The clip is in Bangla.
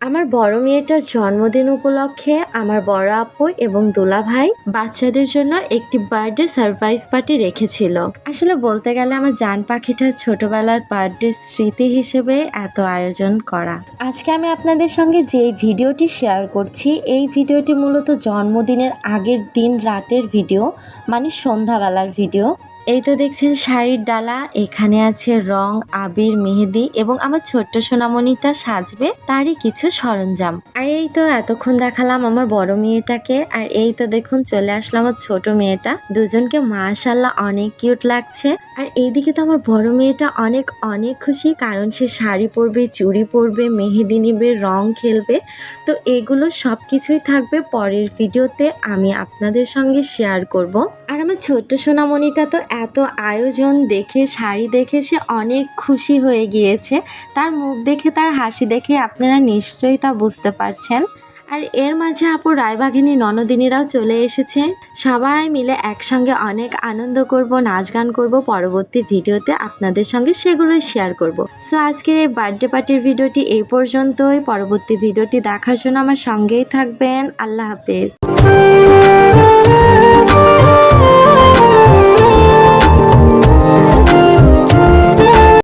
আমার বড় মেয়েটার জন্মদিন উপলক্ষে আমার বড় আপু এবং দোলা ভাই বাচ্চাদের জন্য একটি বার্থডে সারপ্রাইজ পার্টি রেখেছিল। আসলে বলতে গেলে আমার জান পাখিটার ছোটবেলার বার্থডে স্মৃতি হিসেবে এত আয়োজন করা। আজকে আমি আপনাদের সঙ্গে যে ভিডিওটি শেয়ার করছি, এই ভিডিওটি মূলত জন্মদিনের আগের দিন রাতের ভিডিও মানে সন্ধ্যাবেলার ভিডিও। এই তো দেখছেন শাড়ির ডালা, এখানে আছে রং, আবির, মেহেদি এবং আমার ছোট্ট সোনামণিটা সাজবে তারই কিছু সরঞ্জাম। আর এই তো এতক্ষণ দেখালাম আমার বড় মেয়েটাকে, আর এই তো দেখুন চলে আসলো আমার ছোট মেয়েটা। দুজনকে মাশাল্লাহ অনেক কিউট লাগছে। আর এইদিকে তো আমার বড় মেয়েটা অনেক অনেক খুশি, কারণ সে শাড়ি পরবে, চুড়ি পরবে, মেহেদি নিবে, রং খেলবে। তো এগুলো সব কিছুই থাকবে পরের ভিডিওতে আমি আপনাদের সঙ্গে শেয়ার করব। আর আমার ছোট্ট সোনামণিটা তো এত আয়োজন দেখে, শাড়ি দেখে সে অনেক খুশি হয়ে গিয়েছে। তার মুখ দেখে, তার হাসি দেখে আপনারা নিশ্চয়ই তা বুঝতে পারছেন। আর এর মাঝে আপু রায়বাঘিনী ননদিনীরাও চলে এসেছে। সবাই মিলে একসঙ্গে অনেক আনন্দ করব, নাচ গান করব। পরবর্তী ভিডিওতে আপনাদের সঙ্গে সেগুলোই শেয়ার করব। সো আজকের এই বার্থডে পার্টির ভিডিওটি এই পর্যন্তই। পরবর্তী ভিডিওটি দেখার জন্য আমার সঙ্গেই থাকবেন। আল্লাহ হাফেজ।